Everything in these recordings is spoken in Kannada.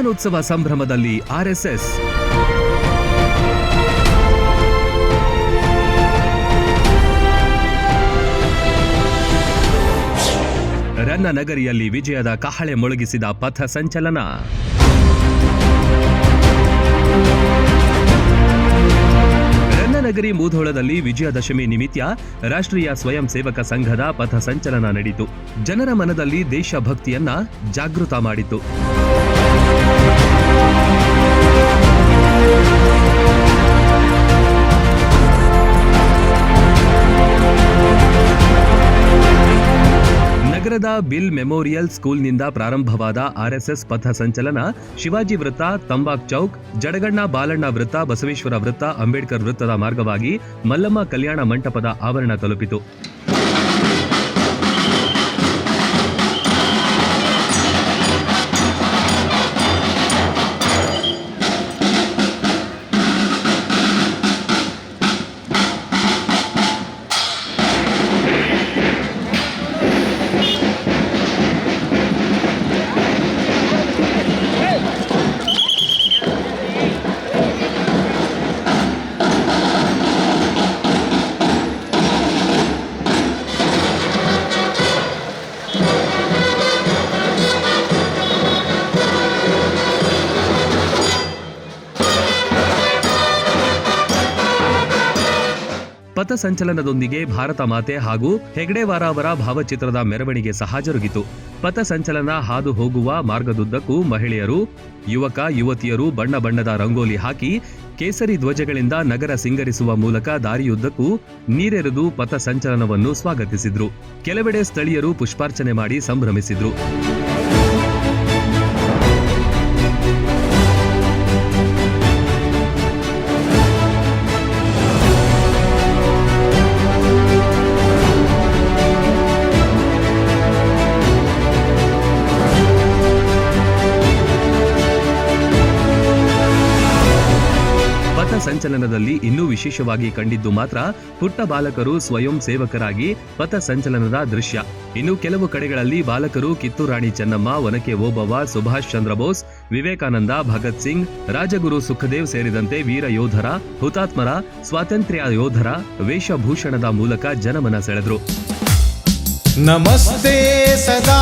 ಶತಮಾನೋತ್ಸವ ಸಂಭ್ರಮದಲ್ಲಿ ಆರ್ಎಸ್ಎಸ್. ರನ್ನ ನಗರಿಯಲ್ಲಿ ವಿಜಯದ ಕಹಳೆ ಮೊಳಗಿಸಿದ ಪಥ ಸಂಚಲನ. ರನ್ನನಗರಿ ಮೂಧೋಳದಲ್ಲಿ ವಿಜಯದಶಮಿ ನಿಮಿತ್ತ ರಾಷ್ಟ್ರೀಯ ಸ್ವಯಂ ಸೇವಕ ಸಂಘದ ಪಥ ಸಂಚಲನ ನಡೆಯಿತು ಜನರ ಮನದಲ್ಲಿ ದೇಶಭಕ್ತಿಯನ್ನ ಜಾಗೃತ ಮಾಡಿತು. ನಗರದ ಬಿಲ್ ಮೆಮೋರಿಯಲ್ ಸ್ಕೂಲ್ನಿಂದ ಪ್ರಾರಂಭವಾದ ಆರ್ಎಸ್ಎಸ್ ಪಥ ಸಂಚಲನ ಶಿವಾಜಿ ವೃತ್ತ, ತಂಬಾಕ್ ಚೌಕ್, ಜಡಗಣ್ಣ ಬಾಲಣ್ಣ ವೃತ್ತ, ಬಸವೇಶ್ವರ ವೃತ್ತ, ಅಂಬೇಡ್ಕರ್ ವೃತ್ತದ ಮಾರ್ಗವಾಗಿ ಮಲ್ಲಮ್ಮ ಕಲ್ಯಾಣ ಮಂಟಪದ ಆವರಣ ತಲುಪಿತು. ಪಥಸಂಚಲನದೊಂದಿಗೆ ಭಾರತ ಮಾತೆ ಹಾಗೂ ಹೆಗ್ಡೆವಾರ ಅವರ ಭಾವಚಿತ್ರದ ಮೆರವಣಿಗೆ ಸಹ ಜರುಗಿತು. ಪಥಸಂಚಲನ ಹಾದು ಹೋಗುವ ಮಾರ್ಗದುದ್ದಕ್ಕೂ ಮಹಿಳೆಯರು, ಯುವಕ, ಯುವತಿಯರು ಬಣ್ಣ ಬಣ್ಣದ ರಂಗೋಲಿ ಹಾಕಿ ಕೇಸರಿ ಧ್ವಜಗಳಿಂದ ನಗರ ಸಿಂಗರಿಸುವ ಮೂಲಕ ದಾರಿಯುದ್ದಕ್ಕೂ ನೀರೆರೆದು ಪಥಸಂಚಲನವನ್ನು ಸ್ವಾಗತಿಸಿದ್ರು. ಕೆಲವೆಡೆ ಸ್ಥಳೀಯರು ಪುಷ್ಪಾರ್ಚನೆ ಮಾಡಿ ಸಂಭ್ರಮಿಸಿದ್ರು. ಸಂಚಲನದಲ್ಲಿ ಇನ್ನೂ ವಿಶೇಷವಾಗಿ ಕಂಡಿದ್ದು ಮಾತ್ರ ಪುಟ್ಟ ಬಾಲಕರು ಸ್ವಯಂ ಸೇವಕರಾಗಿ ಪಥ ಸಂಚಲನದ ದೃಶ್ಯ. ಇನ್ನು ಕೆಲವು ಕಡೆಗಳಲ್ಲಿ ಬಾಲಕರು ಕಿತ್ತೂರಾಣಿ ಚೆನ್ನಮ್ಮ, ಒನಕೆ ಓಬವ್ವ, ಸುಭಾಷ್ ಚಂದ್ರ ಬೋಸ್, ವಿವೇಕಾನಂದ, ಭಗತ್ ಸಿಂಗ್, ರಾಜಗುರು ಸುಖದೇವ್ ಸೇರಿದಂತೆ ವೀರ ಯೋಧರ, ಹುತಾತ್ಮರ, ಸ್ವಾತಂತ್ರ್ಯ ಯೋಧರ ವೇಷಭೂಷಣದ ಮೂಲಕ ಜನಮನ ಸೆಳೆದರು. ನಮಸ್ತೆ ಸದಾ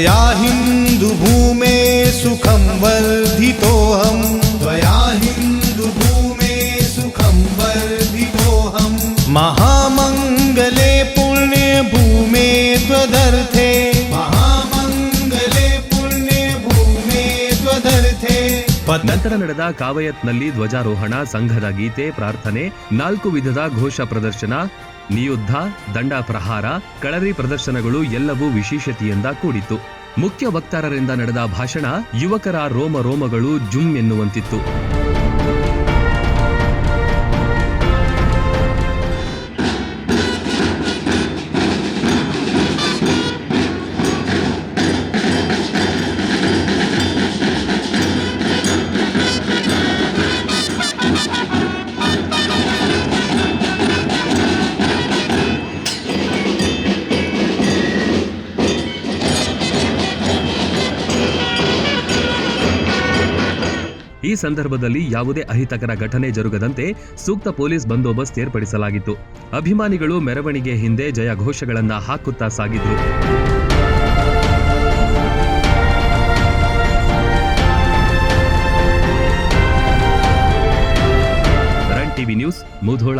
त्वया हिन्दुभूमे सुखं वर्धितोऽहम् त्वया हिन्दुभूमे सुखं वर्धितोऽहम् महामङ्गले पुण्यभूमे त्वदर्थे महामङ्गले पुण्यभूमे त्वदर्थे पत ನಂತರ ನಡೆದ ಕಾವಯತ್ನಲ್ಲಿ ಧ್ವಜಾರೋಹಣ ಸಂಘದ ಗೀತೆ ಪ್ರಾರ್ಥನೆ ನಾಲ್ಕು ವಿಧದ ಘೋಷ ಪ್ರದರ್ಶನ ನಿಯುದ್ಧ, ದಂಡ ಪ್ರಹಾರ, ಕಳರಿ ಪ್ರದರ್ಶನಗಳು ಎಲ್ಲವೂ ವಿಶೇಷತೆಯಿಂದ ಕೂಡಿತ್ತು. ಮುಖ್ಯ ವಕ್ತಾರರಿಂದ ನಡೆದ ಭಾಷಣ ಯುವಕರ ರೋಮ ರೋಮಗಳು ಜುಮ್ ಎನ್ನುವಂತಿತ್ತು. ಈ ಸಂದರ್ಭದಲ್ಲಿ ಯಾವುದೇ ಅಹಿತಕರ ಘಟನೆ ಜರುಗದಂತೆ ಸೂಕ್ತ ಪೊಲೀಸ್ ಬಂದೋಬಸ್ತ್ ಏರ್ಪಡಿಸಲಾಗಿತ್ತು. ಅಭಿಮಾನಿಗಳು ಮೆರವಣಿಗೆ ಹಿಂದೆ ಜಯ ಘೋಷಗಳನ್ನು ಹಾಕುತ್ತಾ ಸಾಗಿದ್ರು. TV news Mudhol.